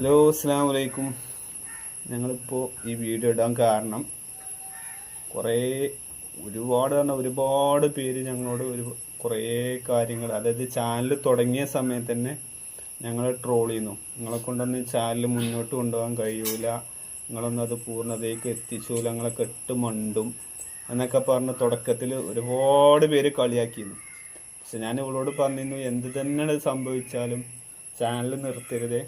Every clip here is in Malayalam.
ഹലോ അസ്സാം വലൈക്കും ഞങ്ങളിപ്പോൾ ഈ വീഡിയോ ഇടാൻ കാരണം കുറേ ഒരുപാട് തന്നെ ഒരുപാട് പേര് ഞങ്ങളോട് ഒരു കുറേ കാര്യങ്ങൾ അതായത് ചാനൽ തുടങ്ങിയ സമയത്ത് തന്നെ ഞങ്ങളെ ട്രോൾ ചെയ്യുന്നു. നിങ്ങളെ കൊണ്ടൊന്നും ചാനൽ മുന്നോട്ട് കൊണ്ടുപോകാൻ കഴിയൂല. നിങ്ങളൊന്നും അത് പൂർണതയ്ക്ക് എത്തിച്ചൂല. നിങ്ങളെ കെട്ട് മണ്ടും എന്നൊക്കെ പറഞ്ഞ് തുടക്കത്തിൽ ഒരുപാട് പേര് കളിയാക്കിയിരുന്നു. പക്ഷെ ഞാൻ ഇവളോട് പറഞ്ഞിരുന്നു എന്ത് തന്നെ സംഭവിച്ചാലും ചാനൽ നിർത്തരുതേ.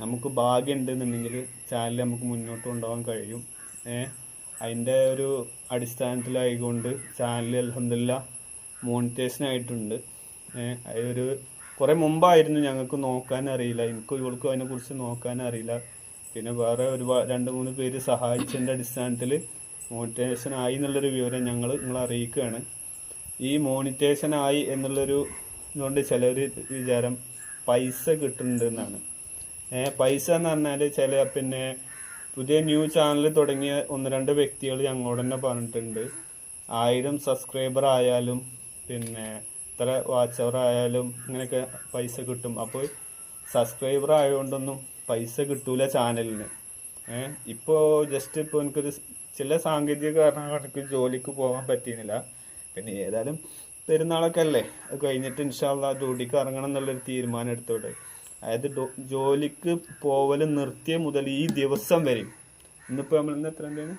നമുക്ക് ഭാഗ്യമുണ്ടെന്നുണ്ടെങ്കിൽ ചാനൽ നമുക്ക് മുന്നോട്ട് കൊണ്ടുപോകാൻ കഴിയും. അതിന്റെ ഒരു അടിസ്ഥാനത്തിലായിക്കൊണ്ട് ചാനൽ അലഹമില്ല മോണിറ്റേഷൻ ആയിട്ടുണ്ട്. അതൊരു കുറേ മുമ്പായിരുന്നു ഞങ്ങൾക്ക് നോക്കാൻ അറിയില്ല. എനിക്കും ഇവൾക്കും അതിനെക്കുറിച്ച് നോക്കാൻ അറിയില്ല. പിന്നെ വേറെ ഒരു രണ്ട് മൂന്ന് പേര് സഹായിച്ചതിന്റെ അടിസ്ഥാനത്തിൽ മോണിറ്റേഷൻ ആയി എന്നുള്ളൊരു വിവരം ഞങ്ങൾ നിങ്ങളെ അറിയിക്കുകയാണ്. ഈ മോണിറ്റേഷൻ ആയി എന്നുള്ളൊരു ഇതുകൊണ്ട് ചിലർ വിചാരം പൈസ കിട്ടുന്നുണ്ട് എന്നാണ് ഏ പൈസ എന്ന് പറഞ്ഞാൽ ചില പിന്നെ പുതിയ ന്യൂ ചാനൽ തുടങ്ങിയ ഒന്ന് രണ്ട് വ്യക്തികൾ ഞങ്ങളോട് തന്നെ പറഞ്ഞിട്ടുണ്ട്. ആയിരം സബ്സ്ക്രൈബർ ആയാലും പിന്നെ ഇത്ര വാച്ച് അവർ ആയാലും ഇങ്ങനെയൊക്കെ പൈസ കിട്ടും. അപ്പോൾ സബ്സ്ക്രൈബർ ആയതുകൊണ്ടൊന്നും പൈസ കിട്ടൂല ചാനലിന്. ഏഹ് ഇപ്പോൾ ജസ്റ്റ് ഇപ്പോൾ എനിക്കൊരു ചില സാങ്കേതിക കാരണങ്ങൾ എനിക്ക് ജോലിക്ക് പോകാൻ പറ്റിയില്ല പിന്നെ ഏതായാലും പെരുന്നാളൊക്കെ അല്ലേ? അത് കഴിഞ്ഞിട്ട് ഇൻഷാല്ല ഡ്യൂട്ടിക്ക് ഇറങ്ങണം എന്നുള്ളൊരു തീരുമാനം എടുത്തോട്ടെ. അതായത് ജോലിക്ക് പോവൽ നിർത്തിയ മുതൽ ഈ ദിവസം വരെ. ഇന്നിപ്പോ നമ്മൾ ഇന്ന് എത്ര എന്താണ്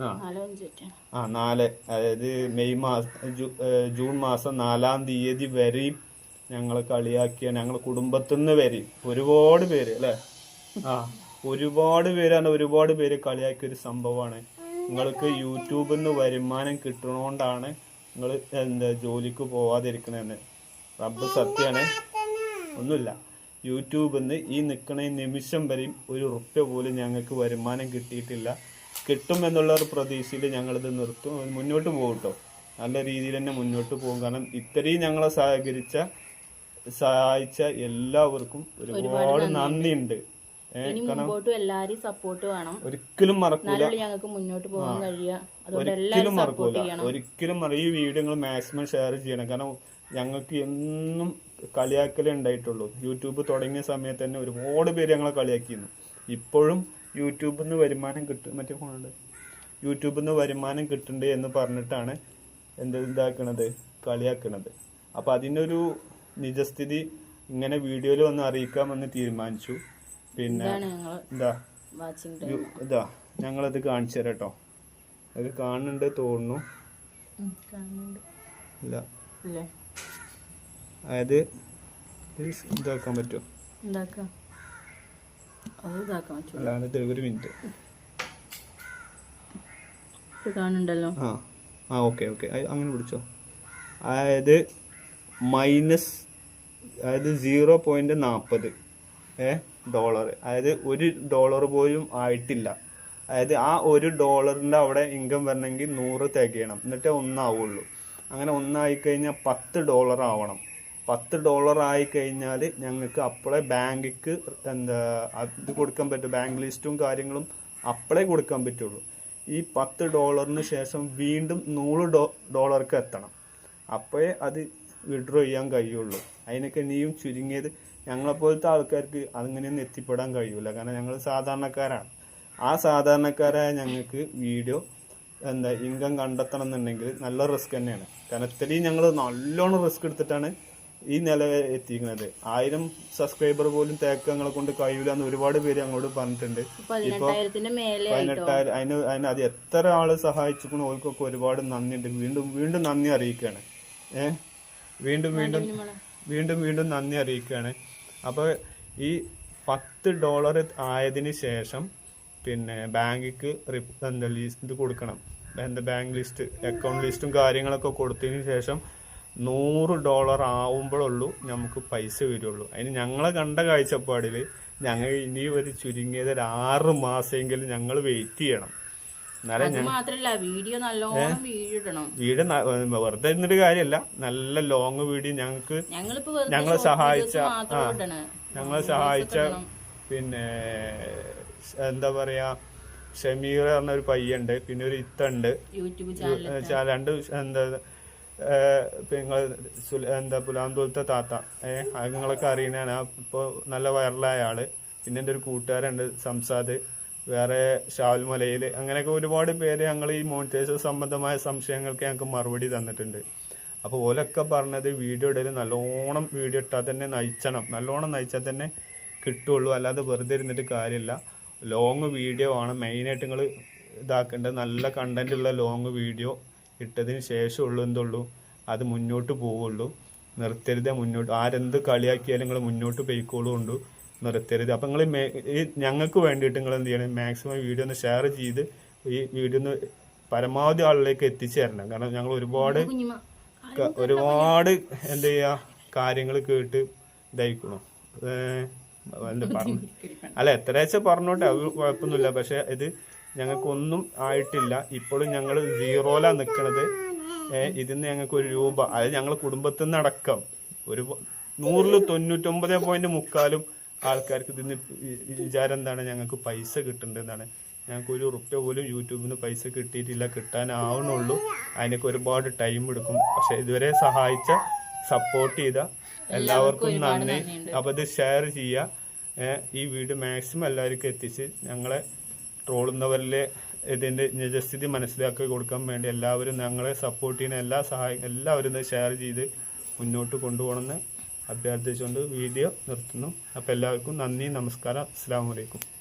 ആ. നാലോ അഞ്ചൊക്കെയാണ്. ആ നാല്. അതായത് മെയ് മാസം ജൂൺ മാസം നാലാം തീയതി വരെയും ഞങ്ങൾ കളിയാക്കിയ ഞങ്ങൾ കുടുംബത്തിൽ നിന്ന് വരെയും ഒരുപാട് പേര് അല്ലേ? ആ ഒരുപാട് പേരാണ് ഒരുപാട് പേര് കളിയാക്കിയ ഒരു സംഭവമാണ്. നിങ്ങൾക്ക് യൂട്യൂബിൽ നിന്ന് വരുമാനം കിട്ടണോണ്ടാണ് നിങ്ങൾ എന്താ ജോലിക്ക് പോവാതിരിക്കണെന്ന്. റബ്ബ് സത്യാണ്. ഒന്നുമില്ല. യൂട്യൂബിൽ നിന്ന് ഈ നിൽക്കണ നിമിഷം വരെയും ഒരു ഉറുപ്പ്യ പോലും ഞങ്ങൾക്ക് വരുമാനം കിട്ടിയിട്ടില്ല. കിട്ടുമെന്നുള്ള ഒരു പ്രതീക്ഷയിൽ ഞങ്ങളിത് നിർത്തും. മുന്നോട്ട് പോകും കേട്ടോ. നല്ല രീതിയിൽ തന്നെ മുന്നോട്ട് പോകും. കാരണം ഇത്രയും ഞങ്ങളെ സഹകരിച്ച സഹായിച്ച എല്ലാവർക്കും ഒരുപാട് നന്ദിയുണ്ട്. സപ്പോർട്ട് വേണം. ഒരിക്കലും മറക്കൂല. ഞങ്ങൾക്ക് മുന്നോട്ട് പോകാൻ കഴിയുക. ഒരിക്കലും മറക്കൂല. ഒരിക്കലും ഈ വീഡിയോ നിങ്ങൾ മാക്സിമം ഷെയർ ചെയ്യണം. കാരണം ഞങ്ങൾക്ക് എന്നും കളിയാക്കലേ ഉണ്ടായിട്ടുള്ളൂ. യൂട്യൂബ് തുടങ്ങിയ സമയത്ത് തന്നെ ഒരുപാട് പേര് ഞങ്ങളെ കളിയാക്കിയിരുന്നു. ഇപ്പോഴും യൂട്യൂബിൽ നിന്ന് വരുമാനം കിട്ടും മറ്റേ ഫോണുണ്ട് യൂട്യൂബിൽ നിന്ന് വരുമാനം കിട്ടുന്നുണ്ട് എന്ന് പറഞ്ഞിട്ടാണ് എന്ത് ഇതാക്കണത് കളിയാക്കണത്. അപ്പോൾ അതിനൊരു നിജസ്ഥിതി ഇങ്ങനെ വീഡിയോയിൽ വന്ന് അറിയിക്കാമെന്ന് തീരുമാനിച്ചു. പിന്നെ എന്താ? ഇതാ ഞങ്ങളത് കാണിച്ചു തരാം കേട്ടോ അത് കാണുന്നുണ്ട് തോന്നുന്നു. ഇല്ല? അതായത് ഇത് ഇതാക്കാൻ പറ്റുമോ? ഒരു മിനിറ്റ് കാണുന്നുണ്ടല്ലോ. ആ ആ ഓക്കെ ഓക്കെ അങ്ങനെ പിടിച്ചോ. അതായത് മൈനസ് അതായത് സീറോ പോയിന്റ് നാൽപ്പത് ഏ ഡോളർ അതായത് ഒരു ഡോളർ പോലും ആയിട്ടില്ല. അതായത് ആ ഒരു ഡോളറിന്റെ അവിടെ ഇൻകം വരണമെങ്കിൽ നൂറ് തികയണം. എന്നിട്ടേ ഒന്നാവുള്ളൂ. അങ്ങനെ ഒന്നായി കഴിഞ്ഞാൽ പത്ത് ഡോളർ ആവണം. പത്ത് ഡോളർ ആയി കഴിഞ്ഞാൽ ഞങ്ങൾക്ക് അപ്പോഴേ ബാങ്കിക്ക് എന്താ അത് കൊടുക്കാൻ പറ്റും. ബാങ്ക് ലിസ്റ്റും കാര്യങ്ങളും അപ്പോഴേ കൊടുക്കാൻ പറ്റുള്ളൂ. ഈ പത്ത് ഡോളറിന് ശേഷം വീണ്ടും നൂറ് ഡോ ഡോളർക്ക് എത്തണം. അപ്പോഴേ അത് വിഡ്രോ ചെയ്യാൻ കഴിയുള്ളൂ. അതിനൊക്കെ ഇനിയും ചുരുങ്ങിയത് ഞങ്ങളെപ്പോലത്തെ ആൾക്കാർക്ക് അങ്ങനെയൊന്നും എത്തിപ്പെടാൻ കഴിയില്ല കാരണം ഞങ്ങൾ സാധാരണക്കാരാണ്. ആ സാധാരണക്കാരായ ഞങ്ങൾക്ക് വീഡിയോ എന്താ ഇൻകം കണ്ടെത്തണം എന്നുണ്ടെങ്കിൽ നല്ല റിസ്ക് തന്നെയാണ്. കാരണം ഇത്രയും ഞങ്ങൾ നല്ലോണം റിസ്ക് എടുത്തിട്ടാണ് ഈ നില എത്തിക്കുന്നത് ആയിരം സബ്സ്ക്രൈബർ പോലും തേക്ക് ഞങ്ങളെ കൊണ്ട് കഴിയൂല എന്ന് ഒരുപാട് പേര് അങ്ങോട്ട് പറഞ്ഞിട്ടുണ്ട്. ഇപ്പൊ പതിനെട്ടായിരം അതിന് അതിന് അത് എത്ര ആൾ സഹായിച്ചിരിക്കണോ ഓർക്കൊക്കെ ഒരുപാട് നന്ദിയുണ്ട്. വീണ്ടും വീണ്ടും നന്ദി അറിയിക്കുകയാണ് ഏ? വീണ്ടും വീണ്ടും വീണ്ടും വീണ്ടും നന്ദി അറിയിക്കുകയാണ് അപ്പോൾ ഈ പത്ത് ഡോളർ ആയതിനു ശേഷം പിന്നെ ബാങ്കിക്ക് റിപ്പ് എന്താ ലിസ്റ്റ് ഇത് കൊടുക്കണം. എന്താ ബാങ്ക് ലിസ്റ്റ് അക്കൗണ്ട് ലിസ്റ്റും കാര്യങ്ങളൊക്കെ കൊടുത്തതിന് ശേഷം നൂറ് ഡോളർ ആവുമ്പോഴുള്ളൂ നമുക്ക് പൈസ വരുള്ളൂ. അതിന് ഞങ്ങളെ കണ്ട കാഴ്ചപ്പാടിൽ ഞങ്ങൾ ഇനി ഒരു ചുരുങ്ങിയത് ഒരു ആറ് മാസമെങ്കിലും ഞങ്ങൾ വെയിറ്റ് ചെയ്യണം. മാത്രല്ല വീഡിയോ നല്ലോണം വീഡിയോ ഇടണം. വീട് വെറുതെ ഇരുന്നിട്ട് കാര്യമല്ല നല്ല ലോങ് വീഡിയോ ഞങ്ങൾക്ക് ഞങ്ങളെ സഹായിച്ച ഞങ്ങളെ സഹായിച്ച പിന്നെ എന്താ പറയാ ഷമീർ പറഞ്ഞ ഒരു പയ്യുണ്ട് പിന്നെ ഒരു ഇത്തുണ്ട് യൂട്യൂബ് ചാനൽ രണ്ട് എന്താ നിങ്ങൾ എന്താ പുലാന്തോലത്തെ താത്ത ഏഹ് അത് നിങ്ങളൊക്കെ അറിയണതാണ് ആ ഇപ്പോൾ നല്ല വൈറലായ ആൾ. പിന്നെ എന്റെ ഒരു കൂട്ടുകാരുണ്ട് സംസാദ് വേറെ ഷാവൽമലയിൽ അങ്ങനെയൊക്കെ ഒരുപാട് പേര് ഞങ്ങൾ ഈ മോണിറ്റേഴ്സ് സംബന്ധമായ സംശയങ്ങൾക്ക് ഞങ്ങൾക്ക് മറുപടി തന്നിട്ടുണ്ട്. അപ്പോൾ ഓലൊക്കെ പറഞ്ഞത് വീഡിയോ ഇടയിൽ നല്ലോണം വീഡിയോ ഇട്ടാൽ തന്നെ നയിച്ചണം. നല്ലോണം നയിച്ചാൽ തന്നെ കിട്ടുള്ളൂ. അല്ലാതെ വെറുതെ ഇരുന്നിട്ട് കാര്യമില്ല ലോങ് വീഡിയോ ആണ്. മെയിനായിട്ട് നിങ്ങൾ ഇതാക്കേണ്ടത് നല്ല കണ്ടന്റ് ഉള്ള ലോങ് വീഡിയോ ഇട്ടതിന് ശേഷമുള്ളൂ എന്തുള്ളൂ? അത് മുന്നോട്ട് പോവുള്ളൂ. നിർത്തരുത് മുന്നോട്ട്. ആരെന്ത് കളിയാക്കിയാലും നിങ്ങൾ മുന്നോട്ട് പോയിക്കോളൂ ഉണ്ട് നിർത്തരുത്. അപ്പം നിങ്ങൾ ഈ ഞങ്ങൾക്ക് വേണ്ടിയിട്ട് നിങ്ങൾ എന്ത് ചെയ്യണം? മാക്സിമം വീഡിയോ ഒന്ന് ഷെയർ ചെയ്ത് ഈ വീഡിയോ ഒന്ന് പരമാവധി ആളിലേക്ക് എത്തിച്ചേരണം കാരണം ഞങ്ങൾ ഒരുപാട് ഒരുപാട് എന്താ ചെയ്യുക കാര്യങ്ങൾ കേട്ട് ഇതായിക്കണം എന്താ പറഞ്ഞു? അല്ല എത്ര ആഴ്ച പറഞ്ഞോട്ടെ. അത് കുഴപ്പമൊന്നുമില്ല. പക്ഷെ ഇത് ഞങ്ങൾക്കൊന്നും ആയിട്ടില്ല. ഇപ്പോഴും ഞങ്ങൾ സീറോലാ നിൽക്കണത് ഏഹ് നിന്ന് ഞങ്ങൾക്ക് ഒരു രൂപ. അത് ഞങ്ങൾ കുടുംബത്തിൽ നിന്ന് അടക്കം ഒരു നൂറിൽ തൊണ്ണൂറ്റൊമ്പത് പോയിന്റ് മുക്കാലും ആൾക്കാർക്ക് ഇതിന് വിചാരം എന്താണ്? ഞങ്ങൾക്ക് പൈസ കിട്ടുന്നുണ്ടെന്നാണ് ഞങ്ങൾക്ക് ഒരു റുപ്യ പോലും യൂട്യൂബിൽ നിന്ന് പൈസ കിട്ടിയിട്ടില്ല. കിട്ടാനാവണുള്ളൂ അതിനൊക്കെ ഒരുപാട് ടൈം എടുക്കും. പക്ഷെ ഇതുവരെ സഹായിച്ച സപ്പോർട്ട് ചെയ്ത എല്ലാവർക്കും നന്ദി. അപ്പം ഇത് ഷെയർ ചെയ്യുക. ഈ വീഡിയോ മാക്സിമം എല്ലാവർക്കും എത്തിച്ച് ഞങ്ങളെ ട്രോളുന്നവരിലെ ഇതിന്റെ നിജസ്ഥിതി മനസ്സിലാക്കി കൊടുക്കാൻ വേണ്ടി എല്ലാവരും ഞങ്ങളെ സപ്പോർട്ട് ചെയ്യുന്ന എല്ലാ സഹായം എല്ലാവരും ഇത് ഷെയർ ചെയ്ത് മുന്നോട്ട് കൊണ്ടുപോകണമെന്ന് അഭ്യർത്ഥിച്ചുകൊണ്ട് വീഡിയോ നിർത്തുന്നു. അപ്പോൾ എല്ലാവർക്കും നന്ദി നമസ്കാരം. അസ്സാം വലൈക്കും